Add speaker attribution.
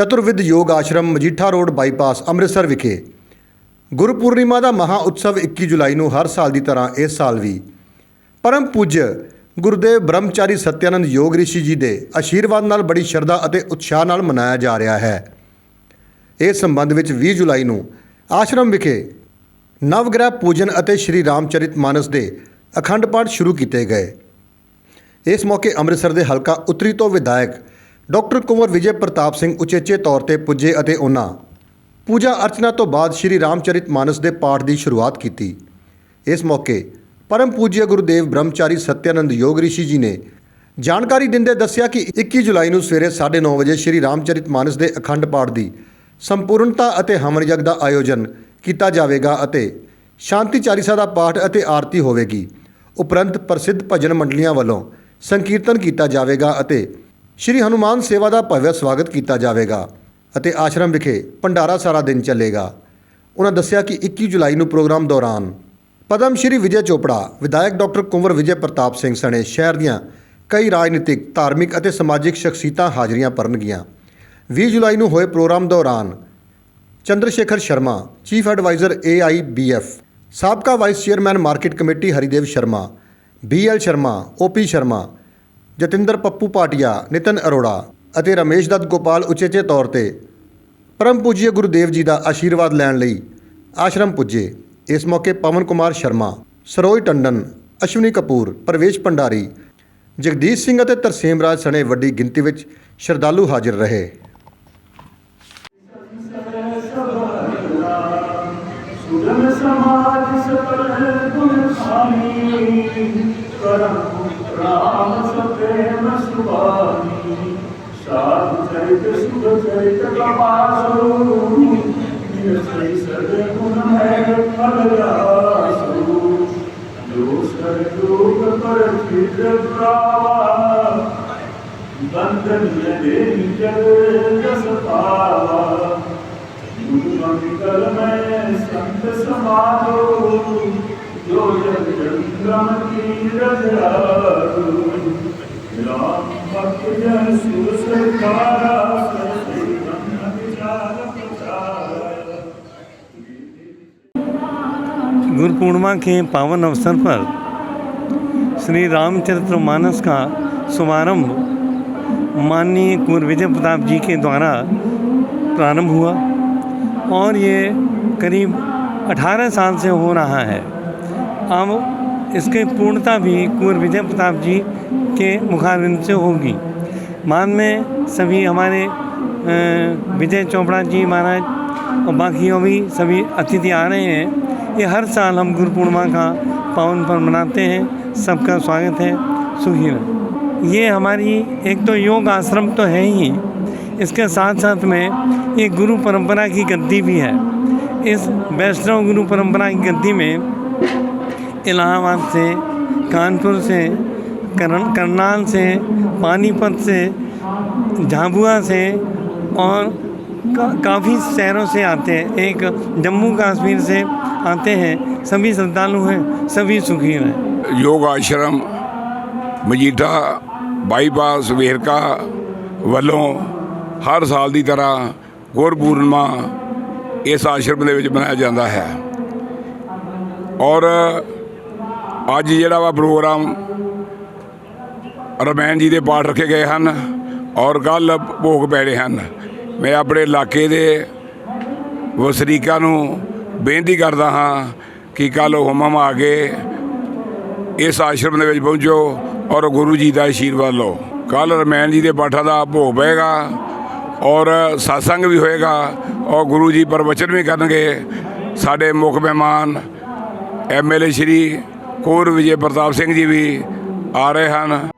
Speaker 1: ਚਤੁਰਵਿਦ Yog Ashram, Majitha road bypass, Amritsar ਵਿਖੇ। ਗੁਰਪੂਰਨਿਮਾ ਦਾ ਮਹਾ ਉਤਸਵ 21 ਜੁਲਾਈ ਨੂੰ ਹਰ ਸਾਲ ਦੀ ਤਰ੍ਹਾਂ ਇਸ ਸਾਲ ਵੀ। ਪਰਮ ਪੂਜ ਗੁਰਦੇਵ ਬ੍ਰਹਮਚਾਰੀ ਸਤਿਆਨੰਦ ਯੋਗ ਰਿਸ਼ੀ ਜੀ ਦੇ ਆਸ਼ੀਰਵਾਦ ਨਾਲ ਬੜੀ ਸ਼ਰਧਾ ਅਤੇ ਉਤਸ਼ਾਹ ਨਾਲ ਮਨਾਇਆ ਜਾ ਰਿਹਾ ਹੈ। ਇਸ ਸੰਬੰਧ ਵਿੱਚ 20 ਜੁਲਾਈ ਨੂੰ ਆਸ਼ਰਮ ਵਿਖੇ ਨਵਗ੍ਰਹਿ ਪੂਜਨ ਅਤੇ ਸ਼੍ਰੀ ਰਾਮਚਰਿਤ ਮਾਨਸ ਦੇ ਅਖੰਡ ਪਾਠ ਸ਼ੁਰੂ ਕੀਤੇ ਗਏ। ਇਸ ਮੌਕੇ ਅੰਮ੍ਰਿਤਸਰ ਦੇ ਹਲਕਾ ਉੱਤਰੀ ਤੋਂ ਵਿਧਾਇਕ ਡਾਕਟਰ ਕੁੰਵਰ ਵਿਜੇ ਪ੍ਰਤਾਪ ਸਿੰਘ ਉਚੇਚੇ ਤੌਰ ਤੇ ਪੁੱਜੇ ਅਤੇ ਉਹਨਾਂ ਪੂਜਾ ਅਰਚਨਾ ਤੋਂ ਬਾਅਦ ਸ਼੍ਰੀ ਰਾਮਚਰਿਤ ਮਾਨਸ ਦੇ ਪਾਠ ਦੀ ਸ਼ੁਰੂਆਤ ਕੀਤੀ। ਇਸ ਮੌਕੇ ਪਰਮ ਪੂਜਯ ਗੁਰਦੇਵ ਬ੍ਰਹਮਚਾਰੀ ਸਤਿਆਨੰਦ ਯੋਗ ਰਿਸ਼ੀ ਜੀ ਨੇ ਜਾਣਕਾਰੀ ਦਿੰਦੇ ਦੱਸਿਆ ਕਿ 21 ਜੁਲਾਈ ਨੂੰ ਸਵੇਰੇ 9:30 ਵਜੇ ਸ਼੍ਰੀ ਰਾਮਚਰਿਤ ਮਾਨਸ ਦੇ ਅਖੰਡ ਪਾਠ ਦੀ ਸੰਪੂਰਨਤਾ ਅਤੇ ਹਮਨ ਯੱਗ ਦਾ ਆਯੋਜਨ ਕੀਤਾ ਜਾਵੇਗਾ ਅਤੇ ਸ਼ਾਂਤੀ ਚਾਲੀਸਾ ਦਾ ਪਾਠ ਅਤੇ ਆਰਤੀ ਹੋਵੇਗੀ। ਉਪਰੰਤ ਪ੍ਰਸਿੱਧ ਭਜਨ ਮੰਡਲੀਆਂ ਵੱਲੋਂ ਸੰਕੀਰਤਨ ਕੀਤਾ ਜਾਵੇਗਾ ਅਤੇ ਸ਼੍ਰੀ ਹਨੂਮਾਨ ਸੇਵਾ ਦਾ ਭਵਯ ਸਵਾਗਤ ਕੀਤਾ ਜਾਵੇਗਾ ਅਤੇ ਆਸ਼ਰਮ ਵਿਖੇ ਭੰਡਾਰਾ ਸਾਰਾ ਦਿਨ ਚੱਲੇਗਾ। ਉਹਨਾਂ ਦੱਸਿਆ ਕਿ 21 ਜੁਲਾਈ ਨੂੰ ਪ੍ਰੋਗਰਾਮ ਦੌਰਾਨ ਪਦਮ ਸ਼੍ਰੀ ਵਿਜੇ ਚੋਪੜਾ, ਵਿਧਾਇਕ ਡਾਕਟਰ ਕੁੰਵਰ ਵਿਜੇ ਪ੍ਰਤਾਪ ਸਿੰਘ ਸਣੇ ਸ਼ਹਿਰ ਦੀਆਂ ਕਈ ਰਾਜਨੀਤਿਕ, ਧਾਰਮਿਕ ਅਤੇ ਸਮਾਜਿਕ ਸ਼ਖਸੀਅਤਾਂ ਹਾਜ਼ਰੀਆਂ ਭਰਨਗੀਆਂ। 20 ਜੁਲਾਈ ਨੂੰ ਹੋਏ ਪ੍ਰੋਗਰਾਮ ਦੌਰਾਨ Chandra Shekhar Sharma, chief advisor AIBF ਸਾਬਕਾ vice chairman market committee Haridev Sharma BL Sharma OP Sharma Jatinder Pappu Patia, Nitin Arora ਅਤੇ ਰਮੇਸ਼ ਦੱਤ ਗੋਪਾਲ ਉਚੇਚੇ ਤੌਰ ਤੇ। ਪਰਮ ਪੂਜੀਏ ਗੁਰਦੇਵ ਜੀ ਦਾ ਆਸ਼ੀਰਵਾਦ ਲੈਣ ਲਈ ਆਸ਼ਰਮ ਪੁੱਜੇ। ਇਸ ਮੌਕੇ ਪਵਨ ਕੁਮਾਰ ਸ਼ਰਮਾ ਸਰੋਜ ਟੰਡਨ, ਅਸ਼ਵਨੀ ਕਪੂਰ, ਪਰਵੇਸ਼ ਪੰਡਾਰੀ ਜਗਦੀਸ਼ ਸਿੰਘ ਅਤੇ ਤਰਸੇਮ ਰਾਜ ਸਣੇ ਵੱਡੀ ਗਿਣਤੀ ਵਿੱਚ ਸ਼ਰਧਾਲੂ ਹਾਜ਼ਰ ਰਹੇ।
Speaker 2: ਸਮਾਜ ਸਪਰ ਗੁਣ ਸਾਮੀ, ਕਰਮ राम सप्रेम सुभानी साधु चरित सुख चरित कपासु निरसई सद है फल जो सर पर चित प्रावा बंधन यदि जग जस पावा मंगल में संत समाधो जो जग जंगम तीरथ राधो
Speaker 3: गुरु पूर्णिमा के पावन अवसर पर श्री रामचरित्र मानस का शुभारंभ माननीय कुंवर विजय प्रताप जी के द्वारा प्रारंभ हुआ और ये करीब 18 साल से हो रहा है। अब इसके पूर्णता भी कुंवर विजय प्रताप जी के मुखारविंद से होगी। मान में सभी हमारे विजय चोपड़ा जी महाराज और बाकी भी सभी अतिथि आ रहे हैं। ये हर साल हम गुरु पूर्णिमा का पावन पर्व मनाते हैं। सबका स्वागत है। सुखी ये हमारी एक तो योग आश्रम तो है ही। इसके साथ साथ में एक गुरु परंपरा की गद्दी भी है। इस वैष्णव गुरु परंपरा की गद्दी में इलाहाबाद से, कानपुर से करन करनाल से पानीपत से झाबुआ से और का, काफ़ी शहरों से आते हैं एक जम्मू कश्मीर से आते हैं सभी श्रद्धालु हैं सभी सुखी हैं
Speaker 4: ਯੋਗ ਆਸ਼ਰਮ ਮਜੀਠਾ ਬਾਈਪਾਸ ਵੇਰਕਾ ਵੱਲੋਂ ਹਰ ਸਾਲ ਦੀ ਤਰ੍ਹਾਂ ਗੁਰਪੂਰਨਿਮਾ ਇਸ ਆਸ਼ਰਮ ਦੇ ਵਿੱਚ ਮਨਾਇਆ ਜਾਂਦਾ ਹੈ ਔਰ ਅੱਜ ਜਿਹੜਾ ਵਾ ਪ੍ਰੋਗਰਾਮ ਰਮੈਨ ਜੀ ਦੇ ਪਾਠ ਰੱਖੇ ਗਏ ਹਨ ਔਰ ਕੱਲ ਭੋਗ ਪੈ ਰਹੇ ਹਨ। ਮੈਂ ਆਪਣੇ ਇਲਾਕੇ ਦੇ ਵਸਨੀਕਾਂ ਨੂੰ ਬੇਨਤੀ ਕਰਦਾ ਹਾਂ ਕਿ ਕੱਲ ਹੁਮਮ ਆ ਕੇ ਇਸ ਆਸ਼ਰਮ ਦੇ ਵਿੱਚ ਪਹੁੰਚੋ ਔਰ ਗੁਰੂ ਜੀ ਦਾ ਆਸ਼ੀਰਵਾਦ ਲਓ। ਕੱਲ ਰਮੈਨ ਜੀ ਦੇ ਪਾਠਾਂ ਦਾ ਭੋਗ ਪਏਗਾ ਔਰ satsang ਵੀ ਹੋਏਗਾ ਔਰ ਗੁਰੂ ਜੀ ਪ੍ਰਵਚਨ ਵੀ ਕਰਨਗੇ। ਸਾਡੇ ਮੁੱਖ ਮਹਿਮਾਨ ਐਮਐਲਏ ਸ਼੍ਰੀ ਕੋਰ ਵਿਜੇ ਪ੍ਰਤਾਪ ਸਿੰਘ ਜੀ ਵੀ ਆ ਰਹੇ ਹਨ।